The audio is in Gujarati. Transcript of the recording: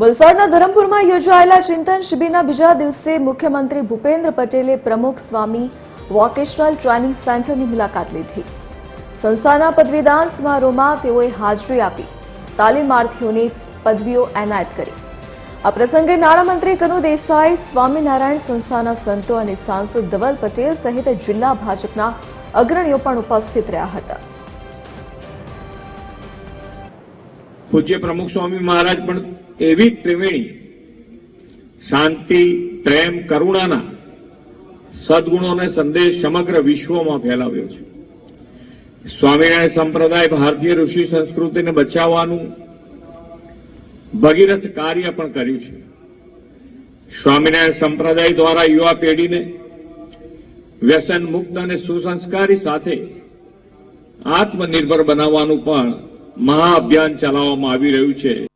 વલસાડના ધરમપુરમાં યોજાયેલા ચિંતન શિબિરના બીજા દિવસે મુખ્યમંત્રી ભૂપેન્દ્ર પટેલે પ્રમુખ સ્વામી વોકેશનલ ટ્રેનિંગ સેન્ટરની મુલાકાત લીધી. સંસ્થાના પદવીદાન સમારોહમાં તેઓએ હાજરી આપી, તાલીમાર્થીઓને પદવીઓ એનાયત કરી. આ પ્રસંગે નાણામંત્રી કનુ દેસાઈ, સ્વામિનારાયણ સંસ્થાના સંતો અને સાંસદ ધવલ પટેલ સહિત જિલ્લા ભાજપના અગ્રણીઓ પણ ઉપસ્થિત રહ્યા હતા. પૂજ્ય પ્રમુખ સ્વામી મહારાજ પણ એવી ત્રિવેણી. શાંતિ, પ્રેમ, કરુણાના સદગુણોને સંદેશ સમગ્ર વિશ્વમાં ફેલાવ્યો છે. સ્વામિનારાયણ સંપ્રદાય ભારતીય ઋષિ સંસ્કૃતિને બચાવવાનું ભગીરથ કાર્ય પણ કર્યું છે. સ્વામિનારાયણ સંપ્રદાય દ્વારા યુવા પેઢીને વ્યસન મુક્ત અને સુસંસ્કારી સાથે આત્મનિર્ભર બનાવવાનું પણ મહાઅભિયાન ચલાવવામાં આવી રહ્યું છે.